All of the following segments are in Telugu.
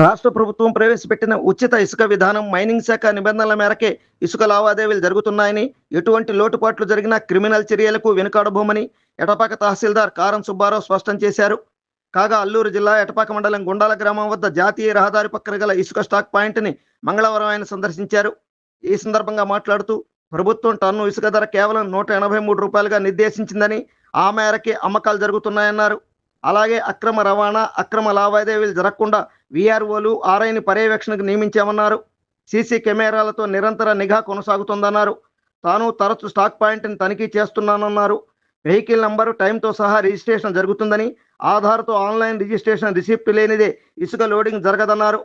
రాష్ట్ర ప్రభుత్వం ప్రవేశపెట్టిన ఉచిత ఇసుక విధానం మైనింగ్ శాఖ నిబంధనల మేరకే ఇసుక లావాదేవీలు జరుగుతున్నాయని ఎటువంటి లోటుపాట్లు జరిగినా క్రిమినల్ చర్యలకు వెనుకాడబోమని ఎటపాక తహసీల్దార్ కారం సుబ్బారావు స్పష్టం చేశారు. కాగా అల్లూరు జిల్లా ఎటపాక మండలం గుండాల గ్రామం వద్ద జాతీయ రహదారి పక్కన గల ఇసుక స్టాక్ పాయింట్ని మంగళవారం ఆయన సందర్శించారు. ఈ సందర్భంగా మాట్లాడుతూ ప్రభుత్వం టన్ను ఇసుక ధర కేవలం నూట ఎనభై మూడు రూపాయలుగా నిర్దేశించిందని ఆ మేరకే అమ్మకాలు జరుగుతున్నాయన్నారు. అలాగే అక్రమ రవాణా అక్రమ లావాదేవీలు జరగకుండా వీఆర్ఓలు ఆర్ఐని పర్యవేక్షణకు నియమించామన్నారు. సీసీ కెమెరాలతో నిరంతర నిఘా కొనసాగుతుందన్నారు. తాను తరచు స్టాక్ పాయింట్ని తనిఖీ చేస్తున్నానన్నారు. వెహికల్ నంబరు టైంతో సహా రిజిస్ట్రేషన్ జరుగుతుందని ఆధార్తో ఆన్లైన్ రిజిస్ట్రేషన్ రిసిప్ట్ లేనిదే ఇసుక లోడింగ్ జరగదన్నారు.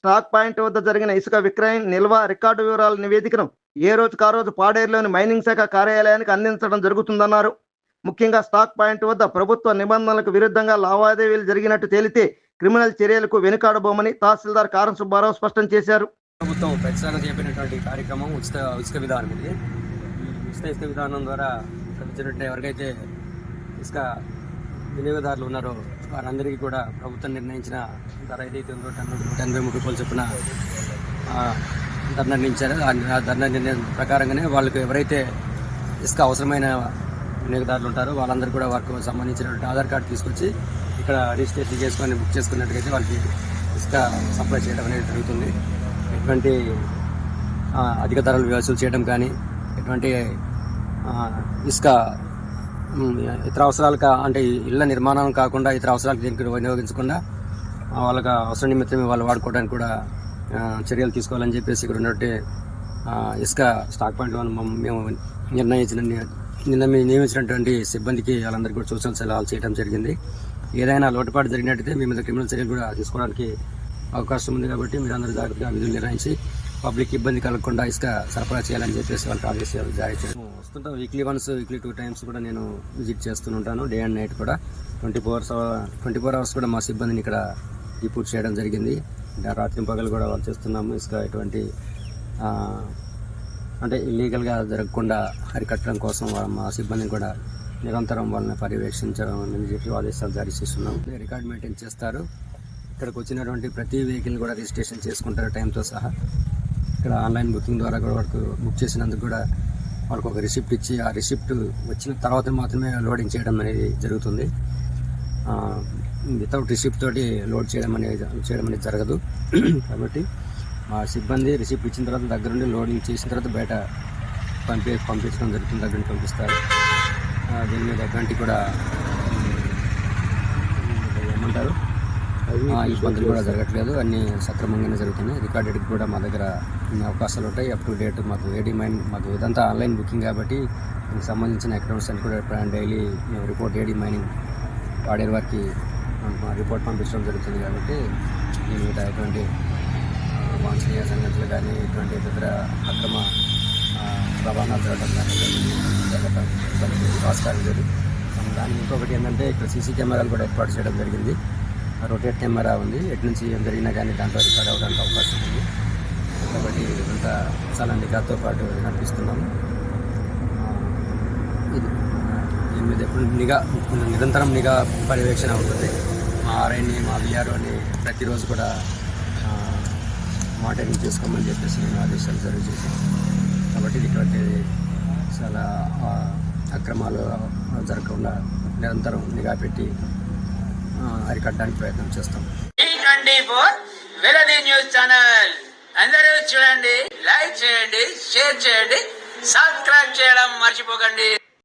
స్టాక్ పాయింట్ వద్ద జరిగిన ఇసుక విక్రయం నిల్వ రికార్డు వివరాల నివేదికను ఏ రోజు కా రోజు పాడేరులోని మైనింగ్ శాఖ కార్యాలయానికి అందించడం జరుగుతుందన్నారు. ముఖ్యంగా స్టాక్ పాయింట్ వద్ద ప్రభుత్వ నిబంధనలకు విరుద్ధంగా లావాదేవీలు జరిగినట్టు తేలితే క్రిమినల్ చర్యలకు వెనుకాడబోమని తహసీల్దార్ కారం సుబ్బారావు స్పష్టం చేశారు. ప్రభుత్వం ప్రతిసారి చేపట్టినటువంటి కార్యక్రమం ఉచిత ఇసుక విధానం ఇది. ఉచిత ఇసుక విధానం ద్వారా వచ్చినట్టు ఎవరికైతే ఇసుక వినియోగదారులు ఉన్నారో వారందరికీ కూడా ప్రభుత్వం నిర్ణయించిన ధర ఏదైతే ఉందో టన్ను నూట ఎనభై మూడు రూపాయలు చొప్పున ధర నిర్ణయించారో. ఆ ధర నిర్ణయం ప్రకారంగానే వాళ్ళకి ఎవరైతే ఇసుక అవసరమైన వినియోగదారులు ఉంటారో వాళ్ళందరూ కూడా వారికి సంబంధించినటువంటి ఆధార్ కార్డు తీసుకొచ్చి ఇక్కడ రిజిస్ట్రేషన్ చేసుకొని బుక్ చేసుకున్నట్టుగా వాళ్ళకి ఇసుక సప్లై చేయడం అనేది జరుగుతుంది. ఎటువంటి అధిక ధరలు వసూలు చేయడం కానీ ఎటువంటి ఇసుక ఇతర అవసరాలకు అంటే ఇళ్ళ నిర్మాణం కాకుండా ఇతర అవసరాలకు దీనికి వినియోగించకుండా వాళ్ళకి అవసరం నిమిత్తమే వాళ్ళు వాడుకోవడానికి కూడా చర్యలు తీసుకోవాలని చెప్పేసి ఇక్కడ ఉన్నట్టు ఇసుక స్టాక్ పాయింట్లో మేము నిర్ణయించిన నిన్న మేము నియమించినటువంటి సిబ్బందికి వాళ్ళందరికీ కూడా సూచనలు సలహాలు చేయడం జరిగింది. ఏదైనా లోటుపాటు జరిగినట్టయితే మేము మీద క్రిమినల్ చర్యలు కూడా తీసుకోవడానికి అవకాశం ఉంది కాబట్టి మీరు అందరూ జాగ్రత్తగా విధులు నిర్వహించి పబ్లిక్ ఇబ్బంది కలగకుండా ఇసుక సరఫరా చేయాలని చెప్పేసి వాళ్ళకి ఆదేశాలు జారీ చేయడం వస్తుంటాం. Weekly once weekly two times కూడా నేను విజిట్ చేస్తుంటాను డే అండ్ నైట్ కూడా. Twenty four hours twenty four hours కూడా మా సిబ్బందిని ఇక్కడ డిపోట్ చేయడం జరిగింది. రాత్రి పగలు కూడా వాళ్ళు చేస్తున్నాము. ఇసుక ఎటువంటి అంటే ఇల్లీగల్గా జరగకుండా అరికట్టడం కోసం మా సిబ్బందిని కూడా నిరంతరం వాళ్ళని పర్యవేక్షించడం అని చెప్పి ఆదేశాలు జారీ చేస్తున్నాం. రికార్డ్ మెయింటైన్ చేస్తారు. ఇక్కడికి వచ్చినటువంటి ప్రతి వెహికల్ కూడా రిజిస్ట్రేషన్ చేసుకుంటారు టైంతో సహా. ఇక్కడ ఆన్లైన్ బుకింగ్ ద్వారా కూడా వాళ్ళకు బుక్ చేసినందుకు కూడా వాళ్ళకు ఒక రిసిప్ట్ ఇచ్చి ఆ రిసిప్ట్ వచ్చిన తర్వాత మాత్రమే లోడింగ్ చేయడం అనేది జరుగుతుంది. వితౌట్ రిసిప్ట్ తోటి లోడ్ చేయడం అనేది చేయడం అనేది జరగదు. కాబట్టి ఆ సిబ్బంది రిసిప్ట్ ఇచ్చిన తర్వాత దగ్గరుండి లోడింగ్ చేసిన తర్వాత బయట పంపి పంపించడం జరుగుతుంది దగ్గర పంపిస్తారు. దీని మీద ఎటువంటి కూడా ఏమంటారు? ఆ, ఇబ్బందులు కూడా జరగట్లేదు. అన్ని సక్రమంగానే జరుగుతున్నాయి. రికార్డెడ్ కూడా మా దగ్గర అవకాశాలు ఉంటాయి. అప్ టు డేట్ మాకు ఏడీ మైన్ మాకు ఇదంతా ఆన్లైన్ బుకింగ్ కాబట్టి దీనికి సంబంధించిన అకౌంట్స్ అన్ని కూడా డైలీ మేము రిపోర్ట్ ఏడీ మైనింగ్ వాడేరు వారికి రిపోర్ట్ పంపించడం జరుగుతుంది కాబట్టి దీని మీద ఎటువంటి వాంఛనీయ సంగతులు కానీ ఎటువంటి ఇతర అక్రమ రవాణా జరగడం కానీ జరగటం జరుగుతుంది లేదు దానికి ఇంకొకటి ఏంటంటే ఇక్కడ సీసీ కెమెరాలు కూడా ఏర్పాటు చేయడం జరిగింది. రొటేట్ కెమెరా ఉంది. ఎటు నుంచి ఏం జరిగినా కానీ దాంట్లో రికార్డ్ అవ్వడానికి అవకాశం ఉంది. కాబట్టి ఇదంతా చాలా నిఘాతో పాటు నడిపిస్తున్నాము. ఇది దీని మీద ఎప్పుడు నిఘా నిరంతరం నిఘా పర్యవేక్షణ ఉంటుంది మా ఆర్ఐని మా విఆర్ఓని ప్రతిరోజు కూడా మానిటరింగ్ చేసుకోమని చెప్పేసి నేను ఆదేశాలు జారీ చేశాను. కాబట్టి ఇటువంటి చాలా అక్రమాలు జరగకుండా నిరంతరం నిఘా పెట్టి అరికట్టడానికి ప్రయత్నం చేస్తాం. ఫోర్ వెలది న్యూస్ ఛానల్. అందరూ చూడండి లైక్ చేయండి షేర్ చేయండి సబ్స్క్రైబ్ చేయడం మర్చిపోకండి.